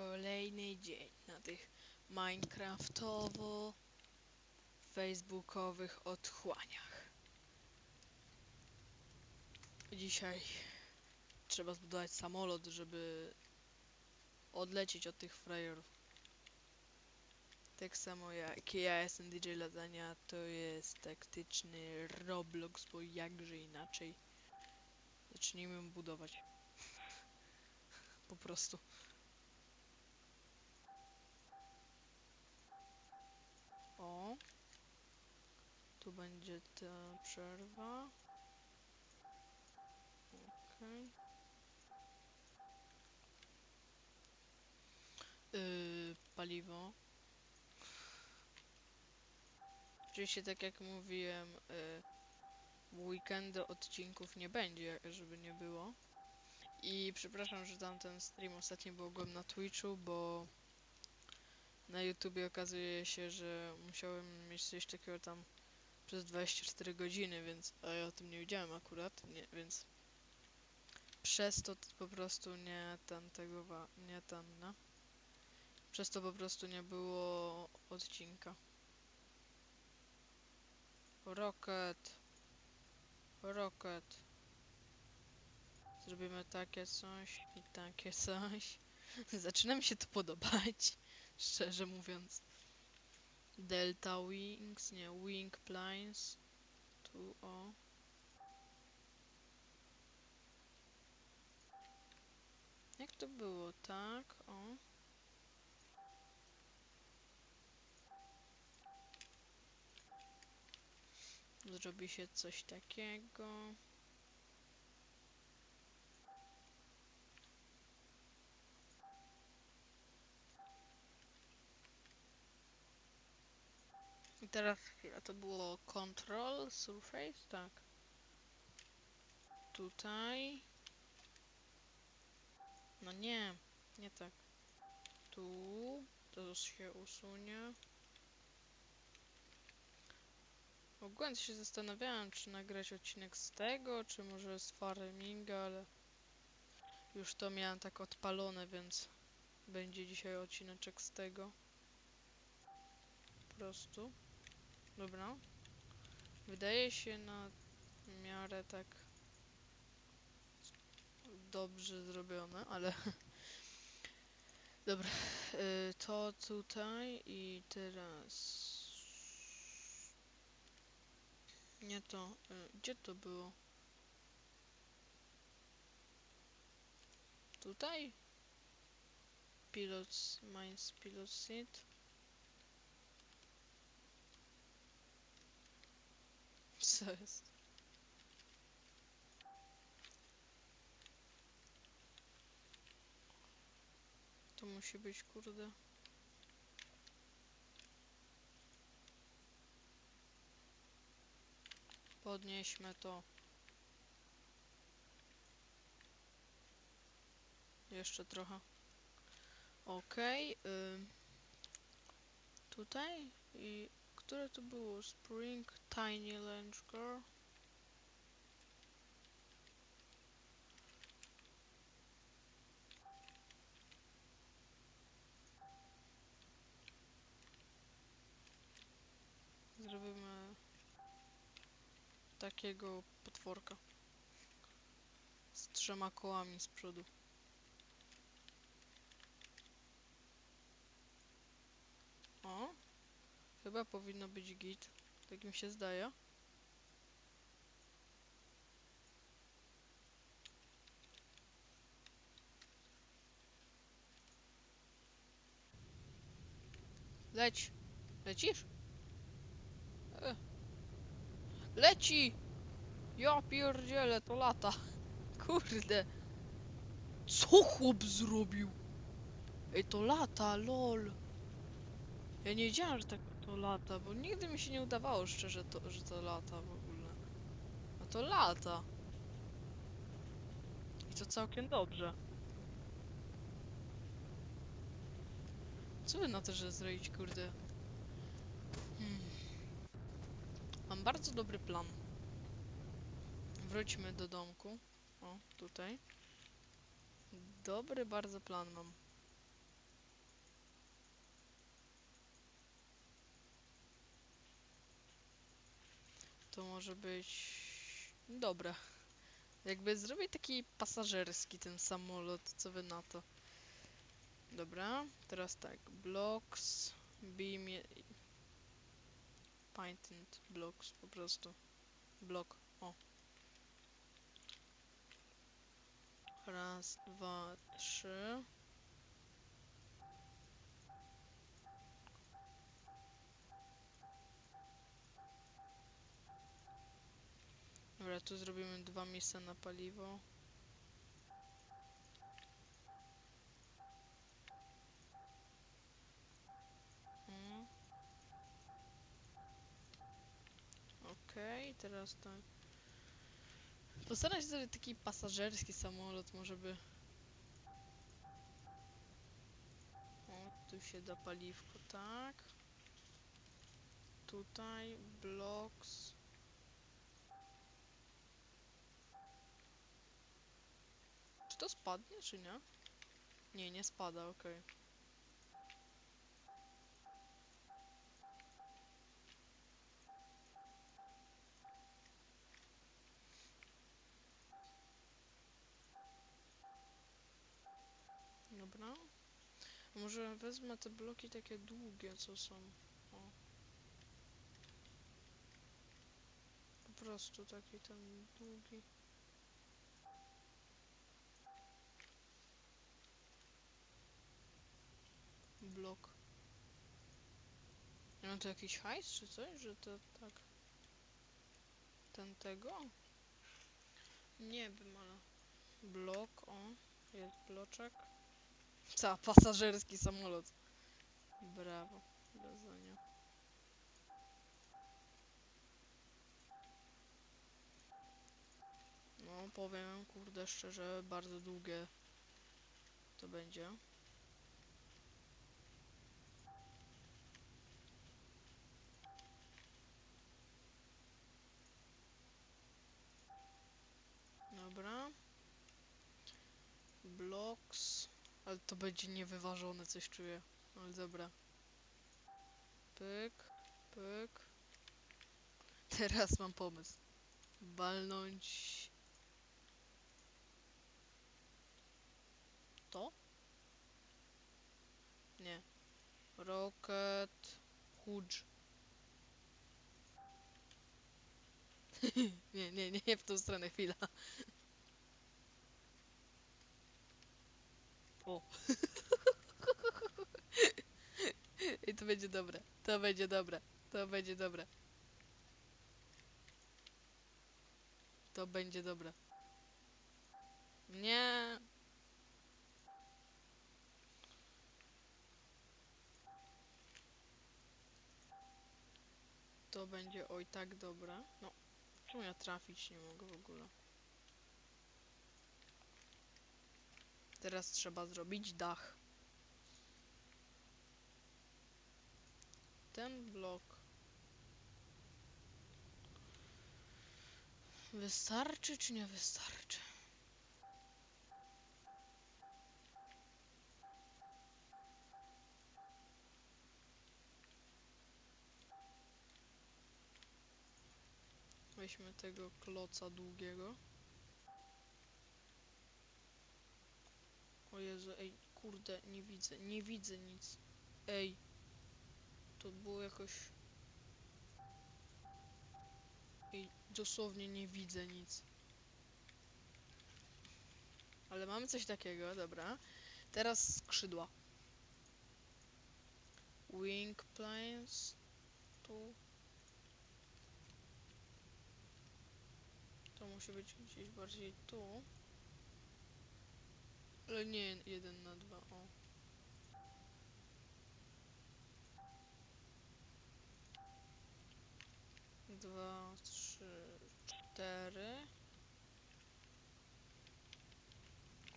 Kolejny dzień na tych Minecraftowo Facebookowych otchłaniach. Dzisiaj trzeba zbudować samolot, żeby odlecieć od tych frajerów. Tak samo jak ja jestem DJ Ladania, to jest taktyczny Roblox, bo jakże inaczej. Zacznijmy budować. Po prostu. O. Tu będzie ta przerwa. Okej. Yy, paliwo. Oczywiście tak jak mówiłem, yy, w weekendy odcinków nie będzie, żeby nie było. I przepraszam, że tamten stream ostatnio byłem na Twitchu, bo na YouTubie okazuje się, że musiałem mieć coś takiego tam przez 24 godziny, więc a ja o tym nie wiedziałem akurat, nie, więc przez to po prostu nie ten tego nie ten, no. Przez to po prostu nie było odcinka. Rocket. Rocket. Zrobimy takie coś i takie coś. Zaczyna mi się to podobać, szczerze mówiąc. Delta Wings, nie, Wing Planes. Tu o. Jak to było? Tak, o. Zrobi się coś takiego. Teraz chwila, to było Control Surface, tak. Tutaj. No nie, nie tak. Tu. To się usunie. Ogólnie się zastanawiałem, czy nagrać odcinek z tego, czy może z farminga, ale już to miałem tak odpalone, więc będzie dzisiaj odcineczek z tego. Po prostu. Dobra. Wydaje się na miarę tak dobrze zrobione, ale dobra. Y, to tutaj i teraz nie to. y, Gdzie to było? Tutaj? Pilots, mines, pilot seat. Co jest? To musi być, kurde. Podnieśmy to. Jeszcze trochę. Okej. ym, tutaj i które to było? Spring, Tiny Lunch Girl. Zrobimy takiego potworka. Z trzema kołami z przodu. O, chyba powinno być git. Tak mi się zdaje. Leć! Lecisz? E. Leci! Ja pierdzielę, to lata. Kurde. Co chłop zrobił? Ej, to lata, lol. Ja nie wiedziałem, że tak to lata, bo nigdy mi się nie udawało szczerze, to, że to lata w ogóle. A to lata. I to całkiem dobrze. Co wy na to, że zrobić, kurde? Hmm. Mam bardzo dobry plan. Wróćmy do domku. O, tutaj. Dobry bardzo plan mam. To może być dobre. Jakby zrobię taki pasażerski ten samolot, co wy na to? Dobra, teraz tak, blocks, beam, painted blocks, po prostu. Blok, o. Raz, dwa, trzy. Dobra, tu zrobimy dwa miejsca na paliwo. Mm. Okej, teraz tak. Postaram się zrobić taki pasażerski samolot, może by... O, tu się da paliwko, tak. Tutaj, blocks. To spadnie, czy nie? Nie, nie spada, okej. Dobra. A Może wezmę te bloki takie długie, co są. O. Po prostu taki ten długi. Blok. Mam tu jakiś hajs czy coś, że to tak. Ten tego? Nie wiem, ale. Blok, o. Jest bloczek. Ca, pasażerski samolot. Brawo. Bezdania. No, powiem, kurde, szczerze, bardzo długie to będzie. Dobra. Blocks. Ale to będzie niewyważone, coś czuję. Ale dobra. Pyk, pyk. Teraz mam pomysł. Walnąć... To? Nie. Rocket... Hudge. nie, nie, nie w tą stronę, chwila. O. I to będzie dobre. To będzie dobre. To będzie dobre. To będzie dobre. Nie. To będzie oj tak dobre. No. Czemu ja trafić nie mogę w ogóle? Teraz trzeba zrobić dach. Ten blok. Wystarczy czy nie wystarczy? Weźmy tego kloca długiego. Jezu, ej, kurde, nie widzę, nie widzę nic. Ej, to było jakoś... Ej, dosłownie nie widzę nic. Ale mamy coś takiego, dobra. Teraz skrzydła. Wing planes. Tu. To musi być gdzieś bardziej tu. Ale nie, jeden na dwa, o. Dwa, trzy, cztery.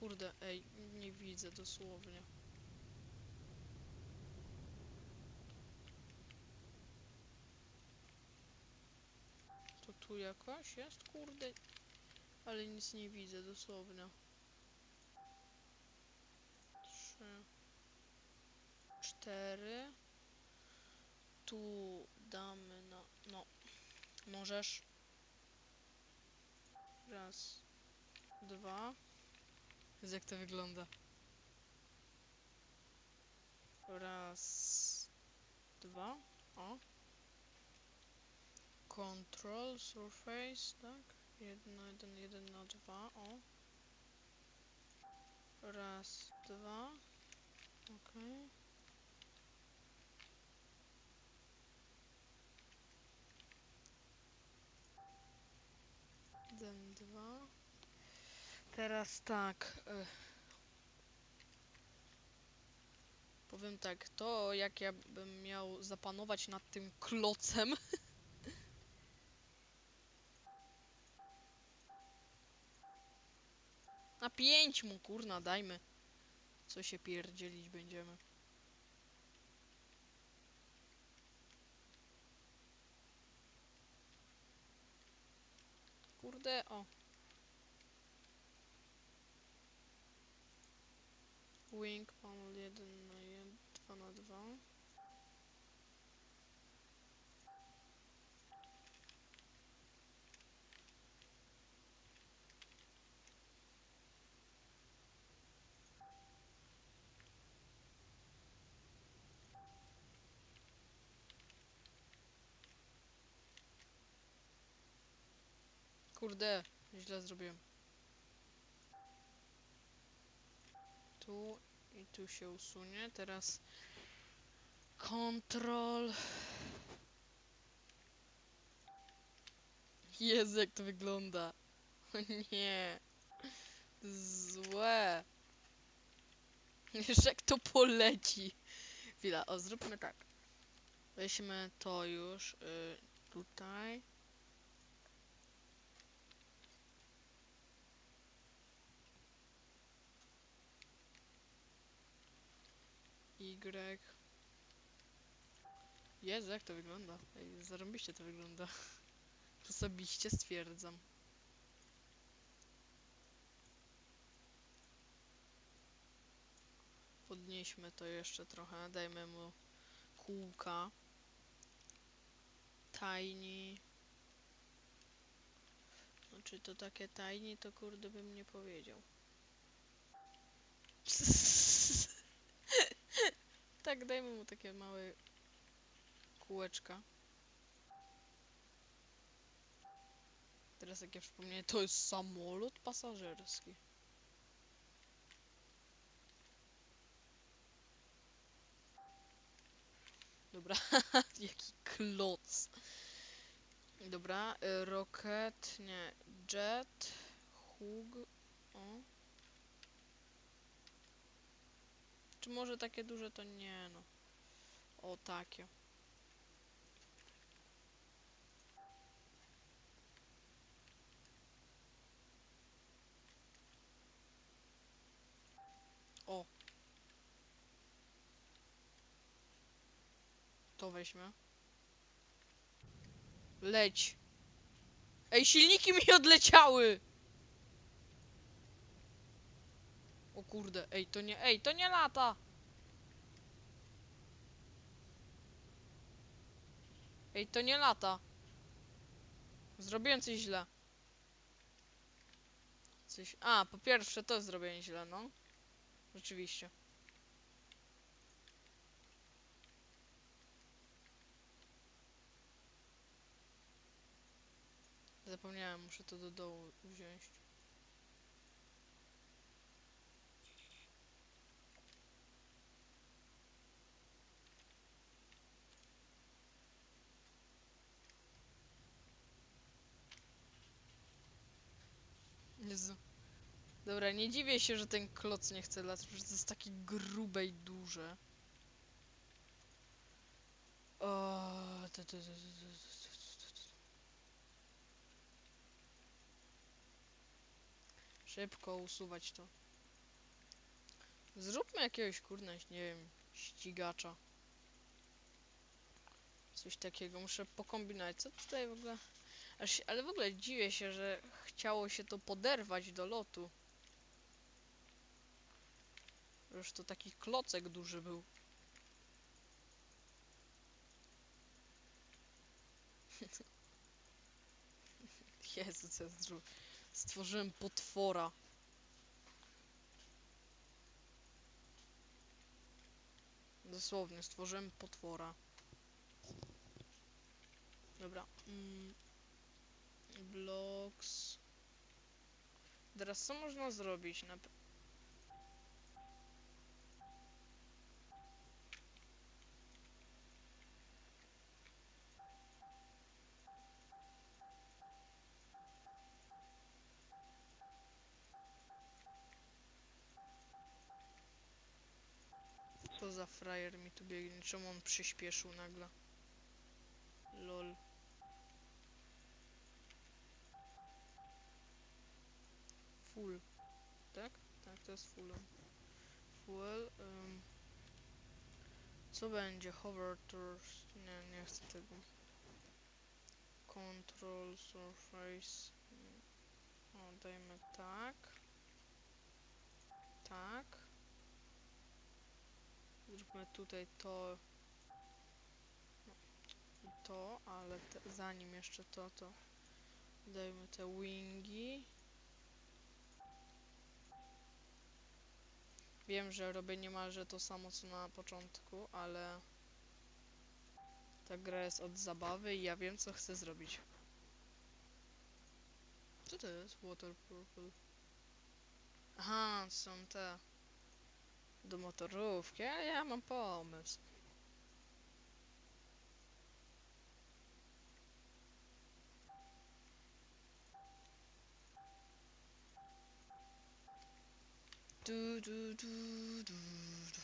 Kurde, ej, nie widzę dosłownie. To tu jakoś jest? Kurde. Ale nic nie widzę dosłownie. 4. Tu damy na... no. Możesz. Raz. Dwa. Jest jak to wygląda. Raz. Dwa. O. Control surface, tak? Jedno, jeden, jeden na dwa, o. Raz, dwa. Okej. Okay. Teraz tak. e, Powiem tak, to jak ja bym miał zapanować nad tym klocem. Na pięć mu kurna dajmy. Co się pierdzielić będziemy. Kurde, o. Wing panel 1 na 1, 2 na 2. Kurde, źle zrobiłem. Tu i tu się usunie. Teraz kontrol. Jezu, jak to wygląda. O nie. Złe. Jeszcze jak to poleci. Chwila, o zróbmy tak. Weźmy to już y, tutaj. Y. Jezu, jak to wygląda? Ej, zarąbiście to wygląda. Osobiście stwierdzam. Podnieśmy to jeszcze trochę, dajmy mu kółka. Tiny. No, czy to takie tiny, to kurde bym nie powiedział. tak, dajmy mu takie małe kółeczka. Teraz jak ja przypomnę, to jest samolot pasażerski. Dobra, jaki kloc. Dobra, y, rocket, nie, jet, hug, o. Czy może takie duże to nie no. O, takie. O. To weźmy. Leć. Ej, silniki mi odleciały! O kurde, ej, to nie, ej, to nie lata! Ej, to nie lata. Zrobiłem coś źle. Coś... A, po pierwsze to zrobiłem źle, no. Rzeczywiście. Zapomniałem, muszę to do dołu wziąć. Dobra, nie dziwię się, że ten kloc nie chce latać, że to jest takie grube i duże. O, to, to, to, to, to. Szybko usuwać to. Zróbmy jakiegoś kurna, nie wiem, ścigacza. Coś takiego, muszę pokombinować. Co tutaj w ogóle? Aż, ale w ogóle dziwię się, że chciało się to poderwać do lotu. Już to taki klocek duży był. Jezu, co. Stworzyłem potwora. Dosłownie, stworzyłem potwora. Dobra. Mm. Blocks. Teraz co można zrobić? Na... za frajer mi tu biegnie? Czemu on przyspieszył nagle? Lol. Full. Tak? Tak, to jest fullem. Full. Um. Co będzie? Hover tours. Nie, nie chcę tego. Control surface. O, dajmy tak. Tak. Zróbmy tutaj to. To, ale te, zanim jeszcze to, to dajmy te wingi. Wiem, że robię niemalże to samo co na początku, ale ta gra jest od zabawy i ja wiem co chcę zrobić. Co to jest? Water purple. Aha, są te do motorówki. Ja, ja mam pomysł. Du, du, du, du, du.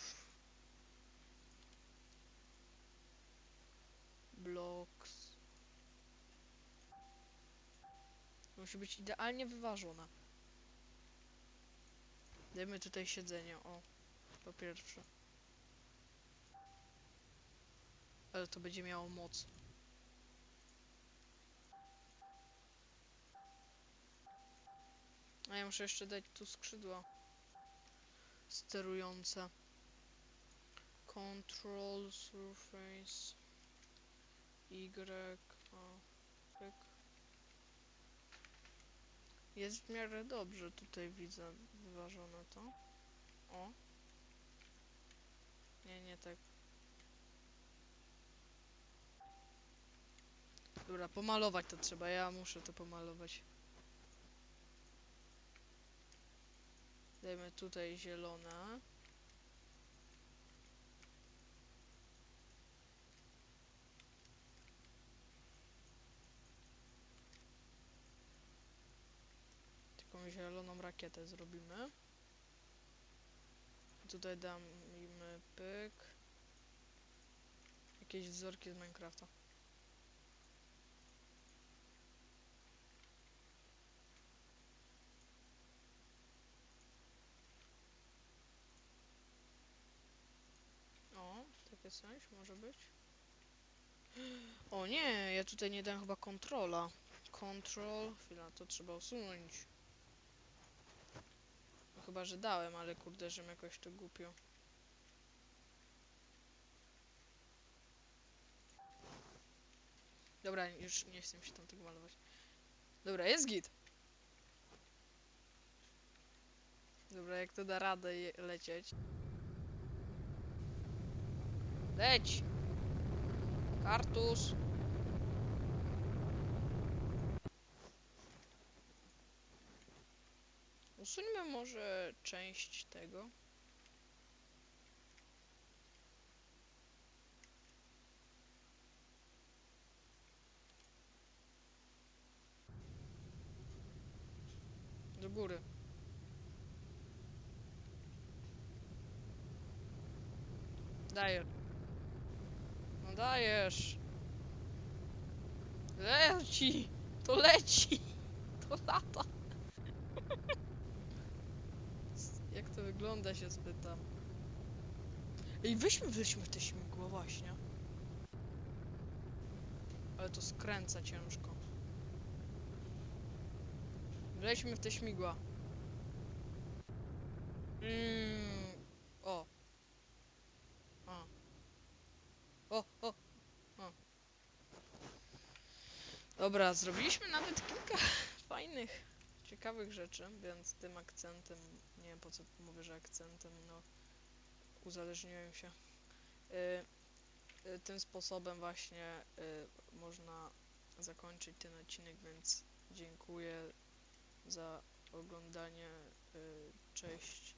Blocks. Musi być idealnie wyważona. Dajmy tutaj siedzenie, o. Po pierwsze. Ale to będzie miało moc. A ja muszę jeszcze dać tu skrzydła. Sterujące. Control surface. Y. O. Pyk. Jest w miarę dobrze tutaj widzę wyważone to. O. Nie, nie tak. Dobra, pomalować to trzeba. Ja muszę to pomalować. Dajmy tutaj zielone. Taką zieloną rakietę zrobimy. Tutaj damy pyk. Jakieś wzorki z Minecrafta. O, takie coś może być. O nie, ja tutaj nie dałem chyba kontrola. Control, chwila, to trzeba usunąć. No chyba, że dałem, ale kurde, że jakoś to głupio. Dobra, już nie chcę się tam tego malować. Dobra, jest git. Dobra, jak to da radę lecieć. Leć! Kartus! Usuńmy może część tego. Do góry. Dajesz. No dajesz. Leci! To leci! To lata! Jak to wygląda się spytam. Ej, weźmy, weźmy te śmigło właśnie. Ale to skręca ciężko. Weźmy w te śmigła. Mm. O. A. O, o, o. Dobra, zrobiliśmy nawet kilka fajnych ciekawych rzeczy, więc tym akcentem, nie wiem po co mówię, że akcentem, no uzależniłem się. Y, y, tym sposobem właśnie y, można zakończyć ten odcinek, więc dziękuję za oglądanie. Cześć